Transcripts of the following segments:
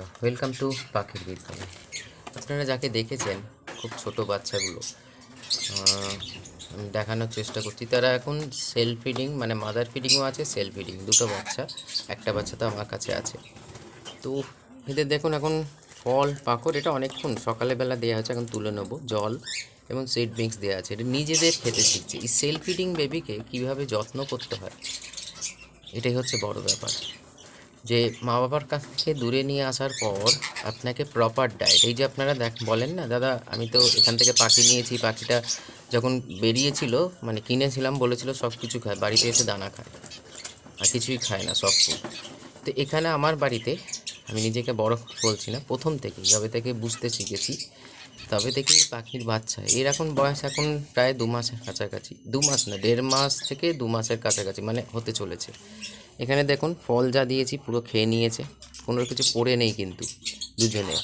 বন্ধুরা welcome to পাখির বিজ্ঞানে। আপনারা যাকে দেখেছেন, খুব ছোট বাচ্চাগুলো দেখানোর চেষ্টা করছি। তারা এখন সেল ফিডিং মানে মাদার ফিডিংও আছে সেলফ ফিডিং দুটো বাচ্চা, একটা বাচ্চা তো আমার কাছে আছে। তো এদের দেখুন এখন ফল, পাকড়, এটা অনেকক্ষণ সকালে বেলা দেওয়া হয়েছে, এখন তুলে নেব, জল এবং সিড মিক্স দেওয়া আছে। এটা নিজেদের খেতে শিখছে। এই সেল ফিডিং বেবিকে কীভাবে যত্ন করতে হয়, এটাই হচ্ছে বড় ব্যাপার। যে মা বাবার কাছ থেকে দূরে নিয়ে আসার পর আপনাকে প্রপার ডায়েট এই যে আপনারা দেখ, বলেন না, দাদা, আমি তো এখান থেকে পাখি নিয়েছি, পাখিটা যখন বেরিয়েছিল মানে কিনেছিলাম, বলেছিল সব কিছু খায়, বাড়িতে এসে দানা খায়, আর কিছুই খায় না, সব ফুড তো এখানে আমার বাড়িতে, আমি নিজেকে বড় বলছি না, প্রথম থেকে যবে থেকে বুঝতে শিখেছি তবে দেখি পাখির বাচ্চা। এর এখন বয়স এখন প্রায় দু মাসের কাছাকাছি। দু মাস না, দেড় মাস থেকে দু মাসের কাছাকাছি মানে হতে চলেছে। এখানে দেখুন, ফল যা দিয়েছি পুরো খেয়ে নিয়েছে। কোনো কিছু পড়ে নেই কিন্তু দুজনে।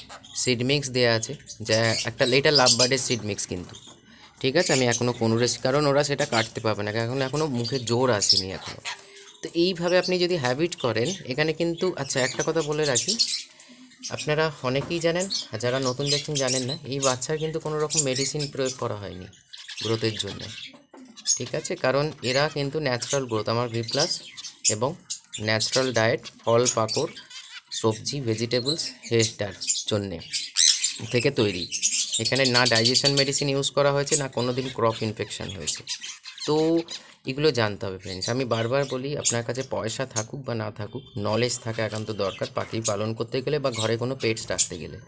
সিড মিক্স দেওয়া আছে, যা একটা, এটা লাভ বার্ডের সিড মিক্স কিন্তু। ঠিক আছে, আমি এখনও কোনো রেসি কারণ ওরা সেটা কাটতে পারবে না এখন এখনও মুখে জোর আসেনি এখনও তো এইভাবে আপনি যদি হ্যাবিট করেন, এখানে কিন্তু আচ্ছা একটা কথা বলে রাখি আপনারা অনেকেই জানেন যারা নতুন দেখছেন জানেন না, এই বাচ্চার কিন্তু কোনো রকম মেডিসিন প্রয়োগ করা হয়নি গ্রোথের জন্য। ঠিক আছে? কারণ এরা কিন্তু ন্যাচারাল গ্রোথ আমার ভি প্লাস এবং ন্যাচারাল ডায়েট ফল পাকড় সবজি ভেজিটেবলস হেস্টার জন্যে থেকে তৈরি। এখানে না ডাইজেশন মেডিসিন ইউজ করা হয়েছে, না কোনো দিন ক্রপ ইনফেকশান হয়েছে। তো এগুলো জানতে হবে ফ্রেন্ডস আমি বারবার বলি, আপনার কাছে পয়সা থাকুক বা না থাকুক নলেজ থাকা একান্ত দরকার। পাখি পালন করতে গেলে বা ঘরে কোনো পেটস রাখতে গেলে।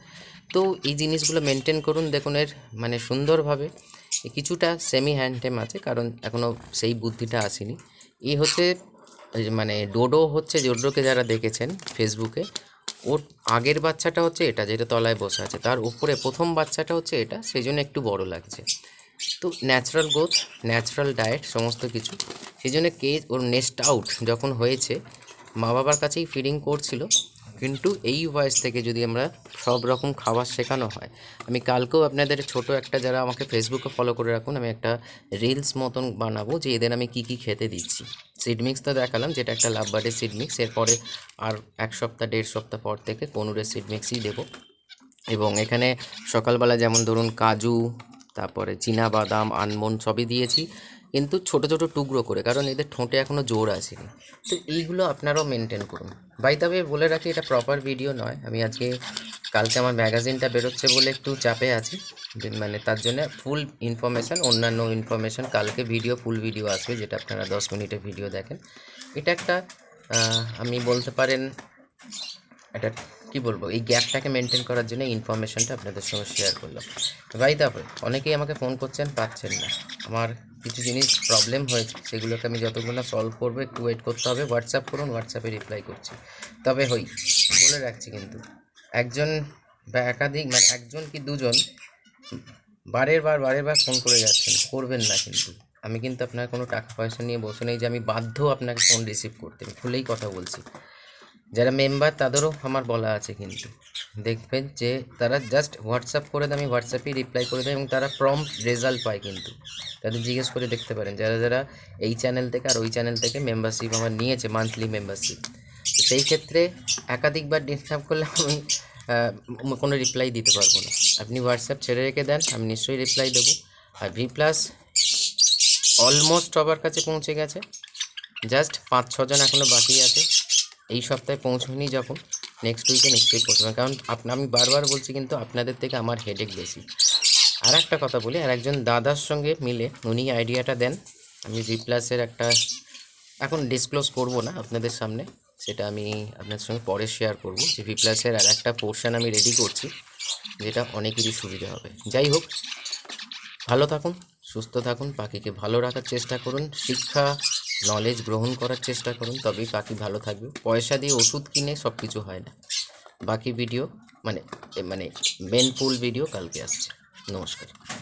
তো এই জিনিসগুলো মেনটেন করুন। দেখুন এর মানে সুন্দরভাবে কিছুটা সেমি হ্যান্ডটেম আছে, কারণ এখনও সেই বুদ্ধিটা আসেনি। এই হচ্ছে মানে ডোডো হচ্ছে ডোডোকে যারা দেখেছেন ফেসবুকে ওর আগের বাচ্চাটা হচ্ছে এটা যেটা তলায় বসে আছে। তার উপরে প্রথম বাচ্চাটা হচ্ছে এটা সেই জন্য একটু বড় লাগছে। তো ন্যাচারাল গ্রোথ ন্যাচারাল ডায়েট সমস্ত কিছু। সেই জন্য কে ওর নেস্ট আউট যখন হয়েছে মা বাবার কাছেই ফিডিং করছিল। কিন্তু এই বয়স থেকে যদি আমরা সব রকম খাবার শেখানো হয়, আমি কালকেও আপনাদের ছোট একটা যারা আমাকে ফেসবুকে ফলো করে রাখুন, আমি একটা রিলস মতন বানাবো যে এদের আমি কি কি খেতে দিচ্ছি। সিড মিক্স তো দেখালাম, যেটা একটা লাভ বার্ডের সিড মিক্স এরপরে আর এক সপ্তাহ, দেড় সপ্তাহ পর থেকে কনুরের সিড মিক্সই দেবো। এবং এখানে সকালবেলা যেমন ধরুন কাজু, তারপরে চীনা বাদাম আনমন্ড সবই দিয়েছি, কিন্তু ছোট ছোট টুকরো করে, কারণ এদের ঠোঁটে এখনও জোর আসেনি। তো এইগুলো আপনারাও মেনটেন করুন। বাই তবে বলে রাখি, এটা প্রপার ভিডিও নয়। আমি আজকে, কালকে আমার ম্যাগাজিনটা বেরোচ্ছে বলে একটু চাপে আছি। মানে তার জন্য ফুল ইনফরমেশান অন্যান্য ইনফরমেশান কালকে ভিডিও ফুল ভিডিও আসবে, যেটা আপনারা দশ মিনিটের ভিডিও দেখেন। এটা একটা আমি বলতে পারেন এটা কি বলব, এই গ্যাপটাকে মেনটেন করার জন্য ইনফরমেশনটা আপনাদের সঙ্গে শেয়ার করলাম। বাই তারপরে অনেকেই আমাকে ফোন করছেন, পাচ্ছেন না। আমার কিছু জিনিস প্রবলেম হয়েছে, সেগুলোকে আমি না সলভ করব, একটু ওয়েট করতে হবে হোয়াটসঅ্যাপ করুন হোয়াটসঅ্যাপে রিপ্লাই করছি। তবে হই, বলে রাখছি কিন্তু, একজন বা একাধিক মানে একজন কি দুজন বারের বার বারের বার ফোন করে যাচ্ছেন, করবেন না কিন্তু। আমি কিন্তু আপনার কোনো টাকা পয়সা নিয়ে বসে নেই যে আমি বাধ্য আপনাকে ফোন রিসিভ করতে। আমি খুলেই কথা বলছি। যারা মেম্বার তাদেরও আমার বলা আছে কিন্তু। দেখবেন যে তারা জাস্ট হোয়াটসঅ্যাপ করে দেয় আমি হোয়াটসঅ্যাপেই রিপ্লাই করে দেয় এবং তারা প্রম্পট রেজাল্ট পায় কিন্তু। তাদের জিজ্ঞেস করে দেখতে পারেন। যারা যারা এই চ্যানেল থেকে আর ওই চ্যানেল থেকে মেম্বারশিপ আমার নিয়েছে মান্থলি মেম্বারশিপ সেই ক্ষেত্রে একাধিকবার ডিস্টার্ব করলে আমি কোনো রিপ্লাই দিতে পারব না। আপনি হোয়াটসঅ্যাপ ছেড়ে রেখে দেন, আমি নিশ্চয়ই রিপ্লাই দেবো। আর ভি প্লাস অলমোস্ট সবার কাছে পৌঁছে গেছে। জাস্ট পাঁচ ছজন এখনও বাকি আছে। এই সপ্তাহে পৌঁছয়নি যখন নেক্সট উইকে নিশ্চয়ই পৌঁছবে। কারণ আপনা আমি বারবার বলছি কিন্তু আপনাদের থেকে আমার হেডেক বেশি। আর একটা কথা বলি, আর একজন দাদার সঙ্গে মিলে উনি আইডিয়াটা দেন। আমি ভি প্লাসের একটা এখন ডিসক্লোজ করব না আপনাদের সামনে। সেটা আমি আপনার সঙ্গে পরে শেয়ার করব। যে প্লাসের আর একটা পোর্শন আমি রেডি করছি, যেটা অনেকেরই সুবিধা হবে। যাই হোক, ভালো থাকুন, সুস্থ থাকুন, পাখিকে ভালো রাখার চেষ্টা করুন, শিক্ষা নলেজ গ্রহণ করার চেষ্টা করুন, তবেই পাখি ভালো থাকবে। পয়সা দিয়ে ওষুধ কিনে সব কিছু হয় না। বাকি ভিডিও মানে মানে মেন ফুল ভিডিও কালকে আসছে। নমস্কার।